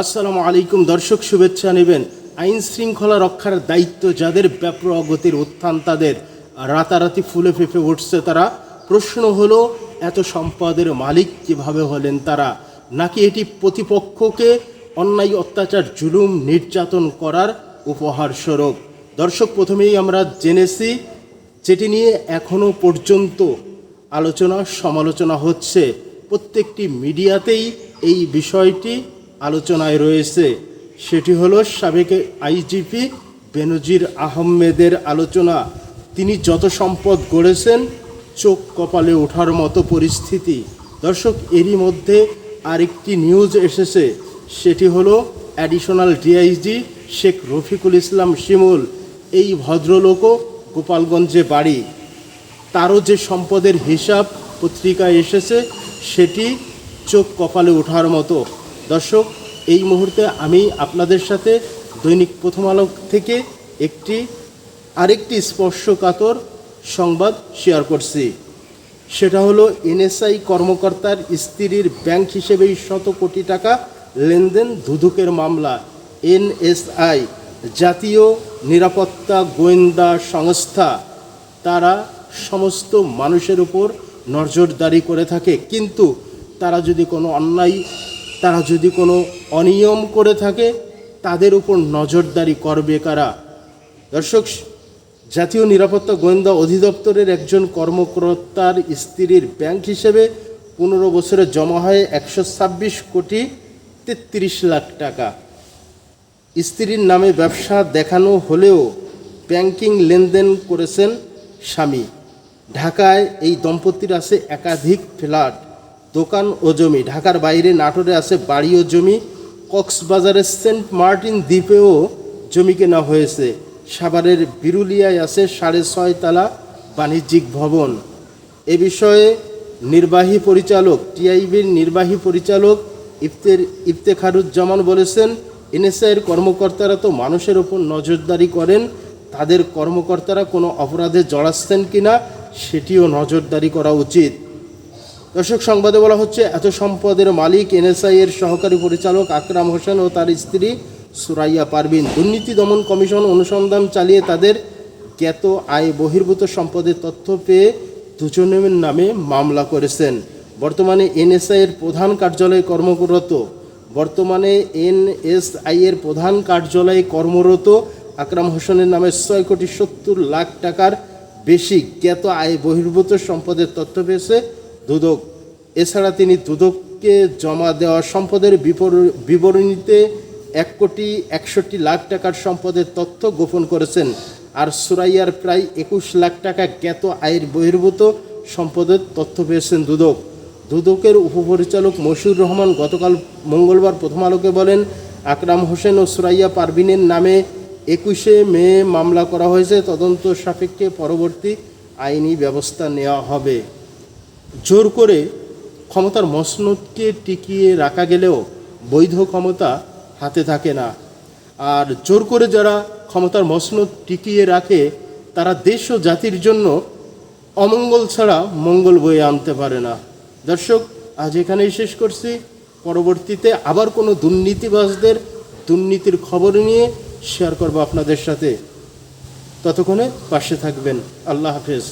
আসসালামু আলাইকুম, দর্শক শুভেচ্ছা নেবেন। আইন শৃঙ্খলা রক্ষার দায়িত্ব যাদের ব্যাপক অগতির উত্থান তাদের। রাতারাতি ফুলে ফেঁপে উঠছে তারা। প্রশ্ন হলো, এত সম্পদের মালিক কীভাবে হলেন তারা? নাকি এটি প্রতিপক্ষকে অন্যায়, অত্যাচার, জুলুম, নির্যাতন করার উপহার স্বরূপ? দর্শক, প্রথমেই আমরা জেনেছি, যেটি নিয়ে এখনও পর্যন্ত আলোচনা সমালোচনা হচ্ছে। প্রত্যেকটি মিডিয়াতেই এই বিষয়টি আলোচনায় রয়েছে, সেটি হলো সাবেক আইজিপি বেনজির আহমেদের আলোচনা। তিনি যত সম্পদ গড়েছেন, চোখ কপালে ওঠার মতো পরিস্থিতি। দর্শক, এরই মধ্যে আরেকটি নিউজ এসেছে, সেটি হলো অ্যাডিশনাল ডিআইজি শেখ রফিকুল ইসলাম শিমুল, এই ভদ্রলোকও গোপালগঞ্জে বাড়ি। তারও যে সম্পদের হিসাব পত্রিকায় এসেছে, সেটি চোখ কপালে ওঠার মতো। দর্শক, এই মুহূর্তে আমি আপনাদের সাথে দৈনিক প্রথম আলো থেকে একটি, আরেকটি স্পর্শকাতর সংবাদ শেয়ার করছি। সেটা হলো এনএসআই কর্মকর্তার স্ত্রীর ব্যাংক হিসেবেই শত কোটি টাকা লেনদেন দুদকের মামলা, এনএসআই, জাতীয় নিরাপত্তা গোয়েন্দা সংস্থা। তারা সমস্ত মানুষের উপর নজরদারি করে থাকে, কিন্তু তারা যদি কোনো অন্যায় তারা যদি কোনো অনিয়ম করে থাকে, তাদের উপর নজরদারি করবে কারা? দর্শক, জাতীয় নিরাপত্তা গোয়েন্দা অধিদপ্তরের একজন কর্মকর্তার স্ত্রীর ব্যাংক হিসেবে পনেরো বছরে জমা হয় একশো ছাব্বিশ কোটি তেত্রিশ লাখ টাকা। স্ত্রীর নামে ব্যবসা দেখানো হলেও ব্যাংকিং লেনদেন করেছেন স্বামী। ঢাকায় এই দম্পতির আছে একাধিক ফ্ল্যাট। দোকান ও জমি। ঢাকার বাইরে নাটোরে আছে বাড়ি ও জমি। কক্সবাজারের সেন্ট মার্টিন দ্বীপেও জমি কেনা হয়েছে। সাভারের বিরুলিয়ায় আছে সাড়ে ছয় তালা বাণিজ্যিক ভবন। এ বিষয়ে নির্বাহী পরিচালক, টিআইবির নির্বাহী পরিচালক ইফতের ইফতেখারুজ্জামান বলেছেন, এনএসআইয়ের কর্মকর্তারা তো মানুষের ওপর নজরদারি করেন। তাদের কর্মকর্তারা কোনো অপরাধে জড়াচ্ছেন কিনা, সেটিও নজরদারি করা উচিত। দর্শক, সংবাদে বলা হচ্ছে, এত সম্পদের মালিক এনএসআই এর সহকারী পরিচালক আকরাম হোসেন ও তার স্ত্রী সুরাইয়া পারভিন। দুর্নীতি দমন কমিশন অনুসন্ধান চালিয়ে তাদের জ্ঞাত আয় বহির্ভূত সম্পদের তথ্য পেয়ে দুজনের নামে মামলা করেছেন। বর্তমানে এনএসআই এর প্রধান কার্যালয়ে কর্মরত। বর্তমানে এনএসআই এর প্রধান কার্যালয়ে কর্মরত আকরাম হোসেনের নামে ছয় কোটি সত্তর লাখ টাকার বেশি জ্ঞাত আয় বহির্ভূত সম্পদের তথ্য পেয়েছে দুদক। এছাড়া তিনি দুদককে জমা দেওয়া সম্পদের বিবরণীতে এক কোটি একষট্টি লাখ টাকার সম্পদের তথ্য গোপন করেছেন। আর সুরাইয়ার প্রায় একুশ লাখ টাকা জ্ঞাত আয়ের বহির্ভূত সম্পদের তথ্য পেয়েছেন দুদক। দুদকের উপপরিচালক মশিউর রহমান গতকাল মঙ্গলবার প্রথম আলোকে বলেন, আকরাম হোসেন ও সুরাইয়া পারভিনের নামে একুশে মে মামলা করা হয়েছে। তদন্ত সাপেক্ষে পরবর্তী আইনি ব্যবস্থা নেওয়া হবে। জোর করে ক্ষমতার মসনদকে টিকিয়ে রাখা গেলেও বৈধ ক্ষমতা হাতে থাকে না। আর জোর করে যারা ক্ষমতার মসনদ টিকিয়ে রাখে, তারা দেশ ও জাতির জন্য অমঙ্গল ছাড়া মঙ্গল বয়ে আনতে পারে না। দর্শক, আজ এখানেই শেষ করছি। পরবর্তীতে আবার কোনো দুর্নীতিবাজদের দুর্নীতির খবর নিয়ে শেয়ার করব আপনাদের সাথে। ততক্ষণে পাশে থাকবেন। আল্লাহ হাফেজ।